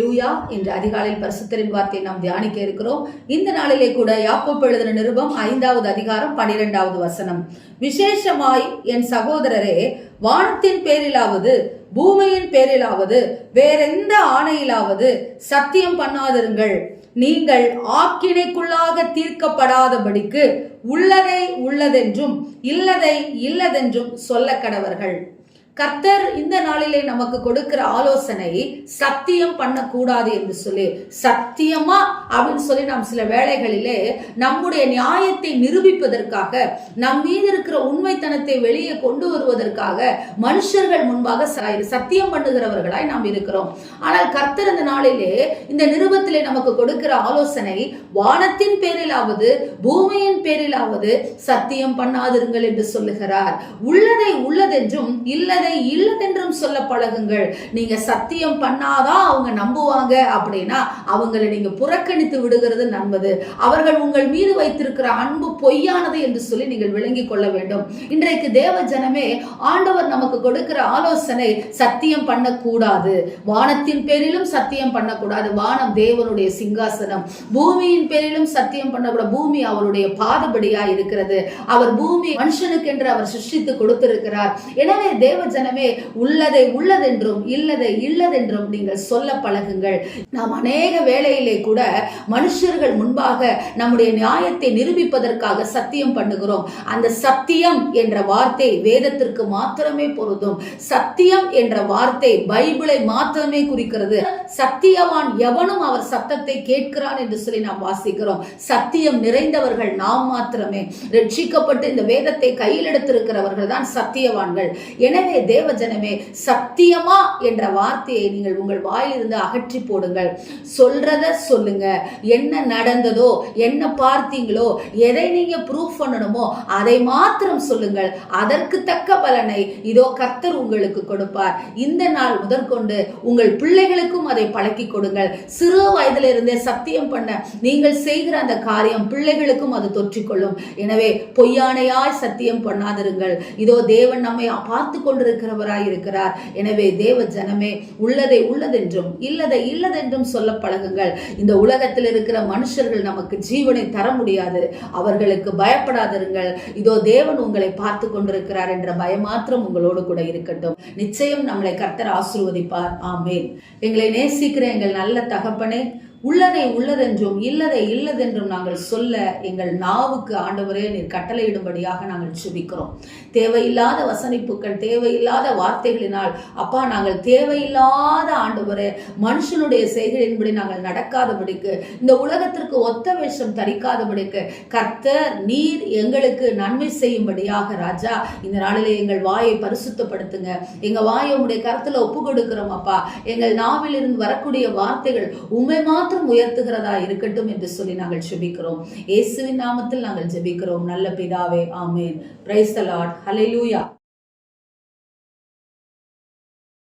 லூயா இன்று அதிகாலையில் பரிசுத்தரின் வார்த்தையை நாம் தியானிக்க இருக்கிறோம். இந்த நாளிலே கூட யாக்கோப்பு எழுதின நிருபம் ஐந்தாவது அதிகாரம் பனிரெண்டாவது வசனம். விசேஷமாய் என் சகோதரரே வானத்தின் பேரிலாவது பூமியின் பேரிலாவது வேறெந்த ஆணையிலாவது சத்தியம் பண்ணாதிருங்கள். நீங்கள் ஆக்கினைக்குள்ளாக தீர்க்கப்படாதபடிக்கு உள்ளதை உள்ளதென்றும் இல்லதை இல்லதென்றும் சொல்ல கடவர்கள். கர்த்தர் இந்த நாளிலே நமக்கு கொடுக்கிற ஆலோசனை சத்தியம் பண்ணக்கூடாது என்று சொல்லி சத்தியமா அப்படின்னு சொல்லி நாம் சில வேளைகளிலே நம்முடைய நியாயத்தை நிரூபிப்பதற்காக நம் மீது இருக்கிற உண்மைத்தனத்தை வெளியே கொண்டு வருவதற்காக மனுஷர்கள் முன்பாக ச- சத்தியம் பண்ணுகிறவர்களாய் நாம் இருக்கிறோம். ஆனால் கர்த்தர் இந்த நாளிலே இந்த நிருபத்திலே நமக்கு கொடுக்கிற ஆலோசனை வானத்தின் பேரிலாவது பூமியின் பேரிலாவது சத்தியம் பண்ணாதிருங்கள் என்று சொல்லுகிறார். உள்ளதை உள்ளதென்றும் இல்லை இல்லதை இல்லதென்றும் சொல்ல பழகுங்கள். நீங்க சத்தியம் பண்ணாதான் அவங்க நம்புவாங்க. அப்படின்னா அவங்களை நீங்க புறக்கணித்து விடுகிறது நம்பது அவர்கள் உங்கள் மீது வைத்திருக்கிற அன்பு பொய்யானது என்று சொல்லி நீங்கள் விளங்கிக் கொள்ள வேண்டும். இன்றைக்கு தேவ ஜனமே ஆண்டவர் நமக்கு கொடுக்கிற ஆலோசனை சத்தியம் பண்ணக்கூடாது. வானத்தின் பேரிலும் சத்தியம் பண்ணக்கூடாது. வானம் தேவனுடைய சிங்காசனம். பூமியின் பேரிலும் சத்தியம் பண்ணக்கூடாது. பூமி அவருடைய பாதபடியா இருக்கிறது. அவர் பூமி மனுஷனுக்கு என்று அவர் சிருஷ்டித்து கொடுத்திருக்கிறார். எனவே தேவ ஜனமே உள்ளதை உள்ளதென்றும் இல்லதை இல்லதென்றும் நீங்கள் சொல்ல பழகுங்கள். நாம் அநேக வேளையிலே கூட மனுஷர்கள் முன்பாக நம்முடைய நியாயத்தை நிரூபிப்பதற்காக சத்தியம் பண்ணுகிறோம். அந்த சத்தியம் என்ற வார்த்தை வேதத்திற்கு மாத்திரமே பொருந்தும். சத்தியம் என்ற வார்த்தை பைபிளை மாத்திரமே குறிக்கிறது. சத்தியவான் எவனும் அவர் சத்தத்தை கேட்கிறான் என்று சொல்லி நாம் வாசிக்கிறோம். சத்தியம் நிறைந்தவர்கள் நாம் மாத்திரமே. ரட்சிக்கப்பட்டு இந்த வேதத்தை கையில் எடுத்திருக்கிறவர்கள் தான் சத்தியவான்கள். எனவே தேவஜனமே சத்தியமா என்ற வார்த்தையை நீங்கள் உங்கள் வாயிலிருந்து அகற்றி போடுங்கள். சொல்றத சொல்லுங்க. என்ன நடந்ததோ என்ன பார்த்தீங்களோ எதை நீங்க ப்ரூஃப் பண்ணணுமோ அதை மாத்திரம் சொல்லுங்கள். அதற்கு தக்க பலனை இதோ கர்த்தர் உங்களுக்கு கொடுப்பார். இந்த நாள் முதற்கொண்டு உங்கள் பிள்ளைகளுக்கும் அதை பழக்கி கொடுங்கள். சிறு வயதிலிருந்தே சத்தியம் பண்ண நீங்கள் செய்கிற அந்த காரியம் பிள்ளைகளுக்கும் அது தொற்றிக்கொள்ளும். எனவே பொய்யானையாய் சத்தியம் பண்ணாதிருங்கள். இதோ தேவன் நம்மை பார்த்து கொண்டிருக்கிறவராய் இருக்கிறார் எனவே தேவ ஜனமே உள்ளதை உள்ளதென்றும் இல்லதை இல்லதென்றும் சொல்ல பழகுங்கள். இந்த உலகத்தில் இருக்கிற மனுஷர்கள் நமக்கு ஜீவனை தர முடியாது. அவர்களுக்கு பயப்படாதிருங்கள். இதோ தேவன் உங்களை பார்த்து கொண்டிருக்கிறார் என்ற பயமாத்திரம் உங்களோடு கூட இருக்கட்டும். நிச்சயம் நம்மளை கர்த்தர் ஆசிர்வதிப்பார். ஆமேன். எங்களை நேசிக்கிற எங்கள் நல்ல தகப்பனே உள்ளதை உள்ளதென்றும் இல்லதை இல்லதென்றும் நாங்கள் சொல்ல எங்கள் நாவுக்கு ஆண்டவரே நீர் கட்டளையிடும்படியாக நாங்கள் சுபிக்கிறோம். தேவையில்லாத வசனிப்புகள் தேவையில்லாத வார்த்தைகளினால் அப்பா நாங்கள் தேவையில்லாத ஆண்டவரே மனுஷனுடைய செய்கையின்படி நாங்கள் நடக்காதபடிக்கு இந்த உலகத்திற்கு ஒத்த வேஷம் தரிக்காதபடிக்கு கர்த்தர் நீர் எங்களுக்கு நன்மை செய்யும்படியாக ராஜா இந்த நாளிலே எங்கள் வாயை பரிசுத்தப்படுத்துங்க. எங்க வாயை உங்களுடைய கருத்துல ஒப்பு கொடுக்கிறோம் அப்பா. எங்கள் நாவிலிருந்து வரக்கூடிய வார்த்தைகள் உண்மை மாத்திரம் உயர்த்துகிறதா இருக்கட்டும் என்று சொல்லி நாங்கள் ஜெபிக்கிறோம். இயேசுவின் நாமத்தில் நாங்கள் ஜெபிக்கிறோம். நல்ல பிதாவே ஆமேன். Price allot Lord